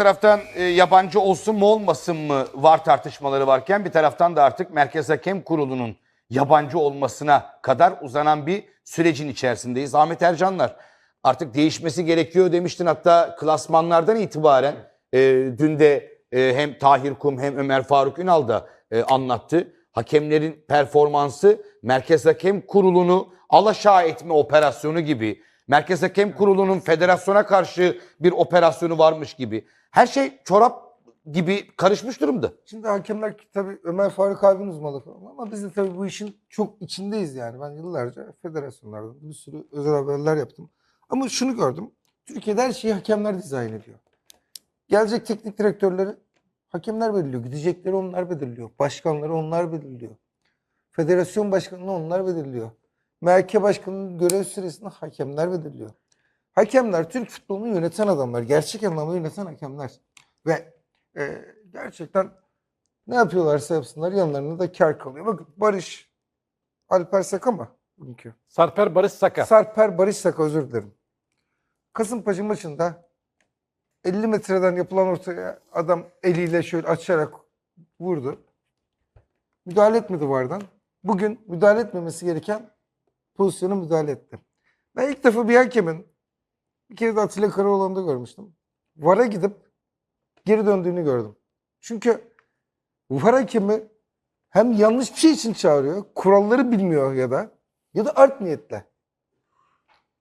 taraftan e, yabancı olsun mu olmasın mı var tartışmaları varken bir taraftan da artık Merkez Hakem Kurulu'nun yabancı olmasına kadar uzanan bir sürecin içerisindeyiz. Ahmet Ercanlar artık değişmesi gerekiyor demiştin hatta klasmanlardan itibaren e, dün de e, hem Tahir Kum hem Ömer Faruk Ünal da e, anlattı. Hakemlerin performansı Merkez Hakem Kurulu'nu alaşağı etme operasyonu gibi Merkez Hakem Kurulu'nun federasyona karşı bir operasyonu varmış gibi. Her şey çorap gibi karışmış durumda. Şimdi hakemler tabii Ömer Faruk abinin uzmanlığı ama biz de tabii bu işin çok içindeyiz yani. Ben yıllarca federasyonlarda bir sürü özel haberler yaptım. Ama şunu gördüm. Türkiye'de her şeyi hakemler dizayn ediyor. Gelecek teknik direktörleri hakemler belirliyor. Gidecekleri onlar belirliyor. Başkanları onlar belirliyor. Federasyon başkanını onlar belirliyor. MHK başkanının görev süresini hakemler belirliyor. Hakemler Türk futbolunu yöneten adamlar. Gerçek anlamda yöneten hakemler. Ve e, gerçekten ne yapıyorlarsa yapsınlar yanlarında da kar kalıyor. Bakın Barış Alper Saka mı? Bugünkü. Sarper Barış Saka. Sarper Barış Saka özür dilerim. Kasımpaşa maçında 50 metreden yapılan ortaya adam eliyle şöyle açarak vurdu. Müdahale etmedi vardan. Bugün müdahale etmemesi gereken pozisyona müdahale etti. Ben ilk defa bir hakemin bir kere de Atilla Karaoğlan'da görmüştüm. VAR'a gidip geri döndüğünü gördüm. Çünkü VAR hakemi hem yanlış bir şey için çağırıyor, kuralları bilmiyor ya da ya da art niyetle.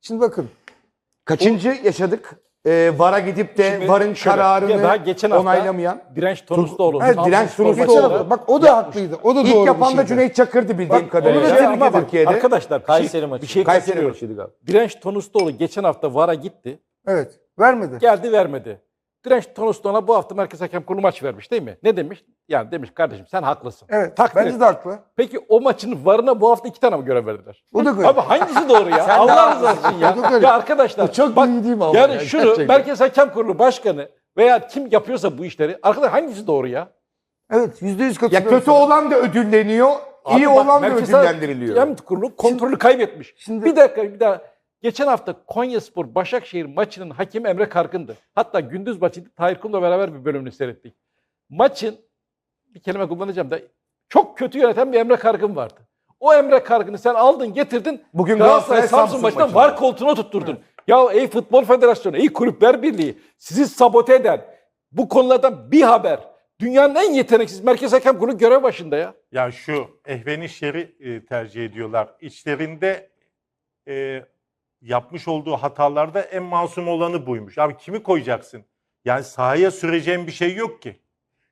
Şimdi bakın Kaçıncı yaşadık? E, VAR'a gidip de Şimdi VAR'ın şöyle, kararını ya da geçen hafta onaylamayan. Direnç Tonustoğlu. Evet, Direnç Tonustoğlu. geçen hafta bak o da haklıydı. O da İlk doğru yapan bir da şeydi. Cüneyt Çakır'dı bildiğim Bak, kadarıyla. onu da tebrik ama bak, Türkiye'de. Arkadaşlar bir şey, Kayseri maçı. bir şey Kayseri kaçırıyoruz. maçıydı galiba. Direnç Tonustoğlu geçen hafta VAR'a gitti. Evet. Vermedi. Geldi vermedi. Direnç Tonustoğlu'na bu hafta Merkez Hakem Kurulu maç vermiş değil mi? Ne demiş? Yani demiş kardeşim sen haklısın. Evet. Takdir bence et. de haklı. Peki o maçın VAR'ına bu hafta iki tane mi görev verdiler? O da Abi hangisi doğru ya? Allah rızası için ya. Ya arkadaşlar Bu çok bak, ama yani ya, şunu gerçekten? Merkez Hakem Kurulu Başkanı veya kim yapıyorsa bu işleri arkadaş hangisi doğru ya? Evet. Yüzde yüz Ya katılıyorum. kötü sana. olan da ödülleniyor, Abi iyi bak, olan da Merkez ödüllendiriliyor. Hakem Kurulu kontrolü kaybetmiş. şimdi- bir dakika bir daha. Geçen hafta Konyaspor Başakşehir maçının hakemi Emre Kargın'dı. Hatta gündüz maçıydı. Tahir Kum'la beraber bir bölümünü seyrettik. Maçın bir kelime kullanacağım da çok kötü yöneten bir Emre Kargın vardı. O Emre Kargın'ı sen aldın getirdin. Bugün Galatasaray Galatasaray Samsun Samsun maçında maçında. var koltuğuna tutturdun. Ya ey Futbol Federasyonu, ey Kulüpler Birliği sizi sabote eden bu konulardan bir haber. Dünyanın en yeteneksiz Merkez Hakem Kurulu görev başında ya. Ya şu ehveni şeri e, tercih ediyorlar. İçlerinde e, yapmış olduğu hatalarda en masum olanı buymuş. Abi kimi koyacaksın? Yani sahaya süreceğin bir şey yok ki.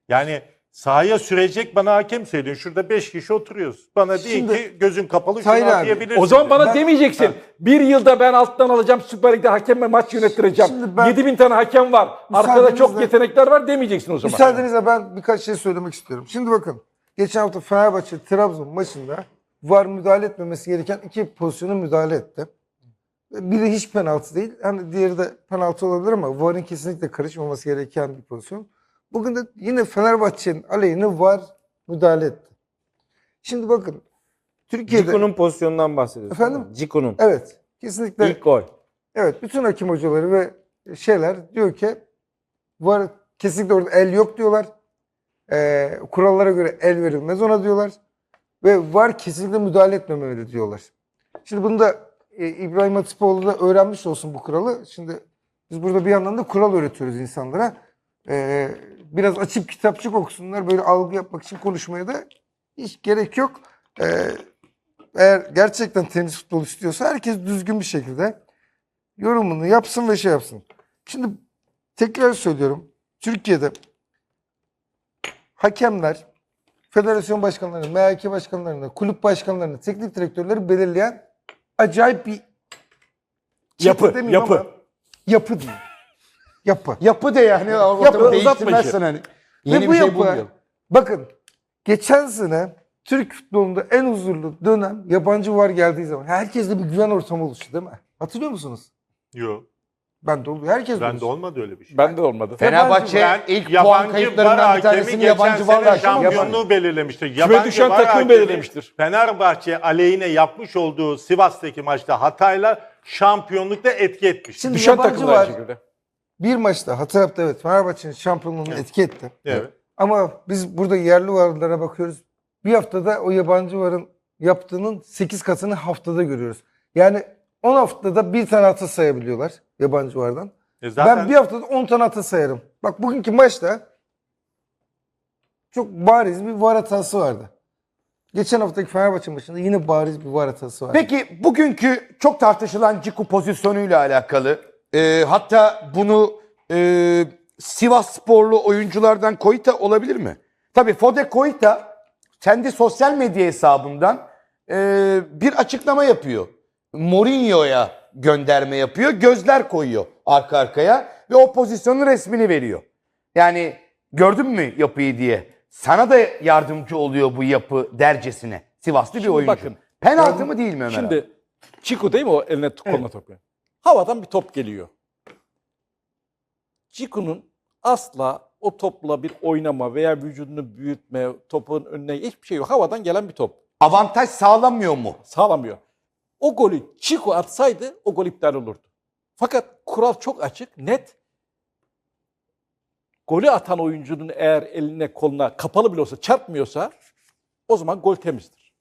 Yani sahaya sürecek bana hakem söylüyor. Şurada 5 kişi oturuyoruz. Bana deyin Şimdi- ki gözün kapalı şunu abi, atayabilirsin. O zaman bana Ben- demeyeceksin. Bir yılda ben alttan alacağım Süper Lig'de hakemme maç yönettireceğim. Şimdi ben- 7000 tane hakem var. Arkada çok Müsaadenizle- yetenekler var demeyeceksin o zaman. Müsaadenizle ben birkaç şey söylemek istiyorum. Şimdi bakın. Geçen hafta Fenerbahçe Trabzon maçında VAR müdahale etmemesi gereken iki pozisyona müdahale etti. Biri hiç penaltı değil. Hani diğeri de penaltı olabilir ama VAR'ın kesinlikle karışmaması gereken bir pozisyon. Bugün de yine Fenerbahçe'nin aleyhine VAR müdahale etti. Şimdi bakın. Türkiye'de Ciku'nun pozisyonundan bahsediyorsun. Efendim? Ciku'nun. evet kesinlikle İlk gol. Evet, bütün hakim hocaları ve şeyler diyor ki var kesinlikle orada el yok diyorlar. Ee, kurallara göre el verilmez ona diyorlar. Ve var kesinlikle müdahale etmemeli diyorlar. Şimdi bunu da e, İbrahim Hatipoğlu da öğrenmiş olsun bu kuralı. Şimdi biz burada bir yandan da kural öğretiyoruz insanlara. Ee, biraz açıp kitapçık okusunlar. Böyle algı yapmak için konuşmaya da hiç gerek yok. Ee, eğer gerçekten tenis futbolu istiyorsa herkes düzgün bir şekilde yorumunu yapsın ve şey yapsın. Şimdi tekrar söylüyorum. Türkiye'de hakemler, federasyon başkanlarını, MHK başkanlarını, kulüp başkanlarını, teknik direktörleri belirleyen acayip bir Yapı, demeyeyim yapı. ama yapı değil. Yapı. Yapı de yani Yapı, değiştirmezsen hani. Yeni Ve bu bir şey yapı, bulmuyor. bakın geçen sene Türk futbolunda en huzurlu dönem yabancı var geldiği zaman herkeste bir güven ortamı oluştu değil mi? Hatırlıyor musunuz? Yok. Ben de oluyor. Herkes Bende oluştu. olmadı öyle bir şey. Ben de olmadı. Fenerbahçe Ben ilk puan yabancı var kayıplarından bir hakemi tanesini geçen yabancı varla sene yaşamamış. şampiyonluğu belirlemiştir. Küme Yabancı düşen var takımı hakemi belirlemiştir. Fenerbahçe aleyhine yapmış olduğu Sivas'taki maçta hatayla şampiyonlukta etki etmiş. Şimdi Düşen yabancı takımlar var. aynı şekilde. bir maçta hata yaptı evet Fenerbahçe'nin şampiyonluğunu etki etti. Evet. Ama biz burada yerli varlara bakıyoruz. Bir haftada o yabancı varın yaptığının 8 katını haftada görüyoruz. Yani 10 haftada bir tane hata sayabiliyorlar yabancı vardan. E zaten Ben bir haftada 10 tane hata sayarım. Bak bugünkü maçta çok bariz bir var hatası vardı. Geçen haftaki Fenerbahçe maçında yine bariz bir var hatası vardı. Peki bugünkü çok tartışılan Ciku pozisyonuyla alakalı e, hatta bunu e, Sivas sporlu oyunculardan Koita olabilir mi? Tabii Fode Koita kendi sosyal medya hesabından e, bir açıklama yapıyor. Mourinho'ya gönderme yapıyor. Gözler koyuyor arka arkaya ve o pozisyonun resmini veriyor. Yani gördün mü yapıyı diye. Sana da yardımcı oluyor bu yapı dercesine. Sivaslı bir Şimdi oyuncu. bakın, Penaltı mı değil mi Ömer abi? Şimdi Çiku değil mi o eline koluna top? yani? Havadan bir top geliyor. Çiku'nun asla o topla bir oynama veya vücudunu büyütme, topun önüne hiçbir şey yok. Havadan gelen bir top. avantaj sağlamıyor mu? Sağlamıyor. O golü Çiku atsaydı o gol iptal olurdu. Fakat kural çok açık, net. Golü atan oyuncunun eğer eline koluna kapalı bile olsa çarpmıyorsa o zaman gol temizdir.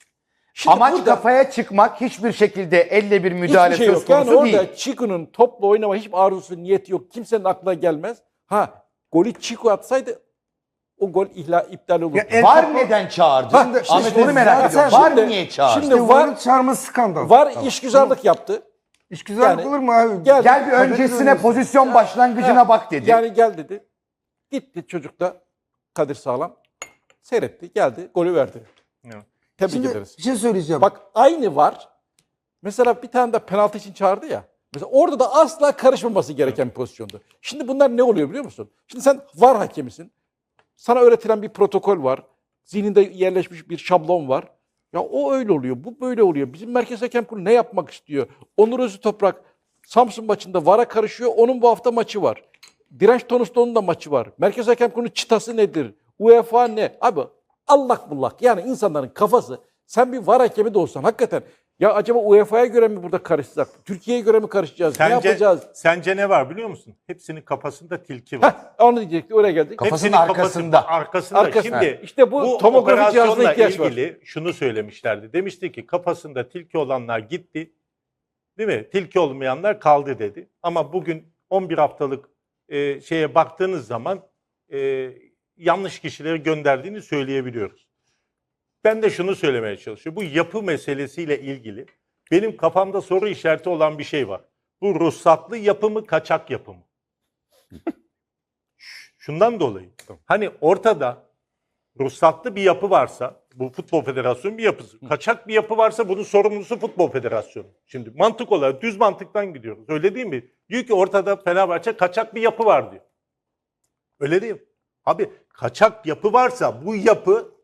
Şimdi Amaç burada- kafaya çıkmak hiçbir şekilde elle bir müdahale şey söz yok. Yani orada değil. Çiku'nun topla oynama hiçbir arzusu, niyeti yok. Kimsenin aklına gelmez. Ha golü Çiku atsaydı o gol ihla, iptal olurdu. Ya el- Var kapa- neden çağırdı? Şimdi- Ahmet şimdi onu merak zaten- ediyorum. Var şimdi- niye çağırdı? şimdi- İşte var- varın çağırması skandal. Var Tamam. işgüzarlık yaptı. İşgüzarlık Yani- olur mu abi? Gel- Gel bir öncesine oynuyorsun. pozisyon başlangıcına bak dedi. Yani gel dedi. Gitti çocuk da Kadir Sağlam. Seyretti. Geldi. Golü verdi. Evet. Tebrik Şimdi ederiz. bir şey söyleyeceğim. Bak aynı var. Mesela bir tane de penaltı için çağırdı ya. Mesela orada da asla karışmaması gereken bir pozisyondu. Şimdi bunlar ne oluyor biliyor musun? Şimdi sen var hakemisin. Sana öğretilen bir protokol var. Zihninde yerleşmiş bir şablon var. Ya o öyle oluyor, bu böyle oluyor. Bizim Merkez Hakem Kurulu ne yapmak istiyor? Onur Özü Toprak Samsun maçında VAR'a karışıyor. Onun bu hafta maçı var. Direnç Tonus'ta da maçı var. Merkez Hakem Kurulu çıtası nedir? UEFA ne? Abi allak bullak. Yani insanların kafası sen bir VAR hakemi de olsan hakikaten ya acaba UEFA'ya göre mi burada karışacak? Türkiye'ye göre mi karışacağız? ne Sence, yapacağız? sence ne var biliyor musun? Hepsinin kafasında tilki var. Heh, onu diyecekti. Oraya geldik. Kafasının Hepsinin arkasında. Kafası, arkasında. Arkasında. Şimdi İşte bu tomografi cihazına ihtiyaç var. ilgili şunu söylemişlerdi. Demişti ki kafasında tilki olanlar gitti. Değil mi? Tilki olmayanlar kaldı dedi. Ama bugün 11 haftalık e, şeye baktığınız zaman e, yanlış kişileri gönderdiğini söyleyebiliyoruz. Ben de şunu söylemeye çalışıyorum. Bu yapı meselesiyle ilgili benim kafamda soru işareti olan bir şey var. Bu ruhsatlı yapı mı, kaçak yapı mı? Şundan dolayı. Hani ortada ruhsatlı bir yapı varsa, bu Futbol Federasyonu bir yapısı. Kaçak bir yapı varsa bunun sorumlusu Futbol Federasyonu. Şimdi mantık olarak düz mantıktan gidiyoruz. Öyle değil mi? Diyor ki ortada Fenerbahçe kaçak bir yapı var diyor. Öyle değil mi? Abi kaçak yapı varsa bu yapı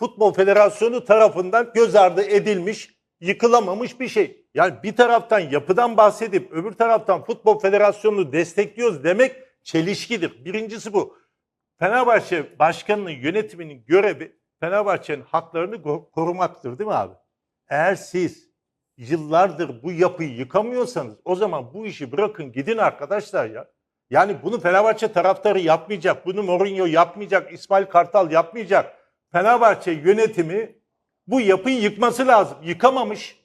Futbol Federasyonu tarafından göz ardı edilmiş, yıkılamamış bir şey. Yani bir taraftan yapıdan bahsedip öbür taraftan Futbol Federasyonu'nu destekliyoruz demek çelişkidir. Birincisi bu. Fenerbahçe başkanının yönetiminin görevi Fenerbahçe'nin haklarını ko- korumaktır değil mi abi? Eğer siz yıllardır bu yapıyı yıkamıyorsanız o zaman bu işi bırakın gidin arkadaşlar ya. Yani bunu Fenerbahçe taraftarı yapmayacak, bunu Mourinho yapmayacak, İsmail Kartal yapmayacak. Fenerbahçe yönetimi bu yapıyı yıkması lazım. Yıkamamış.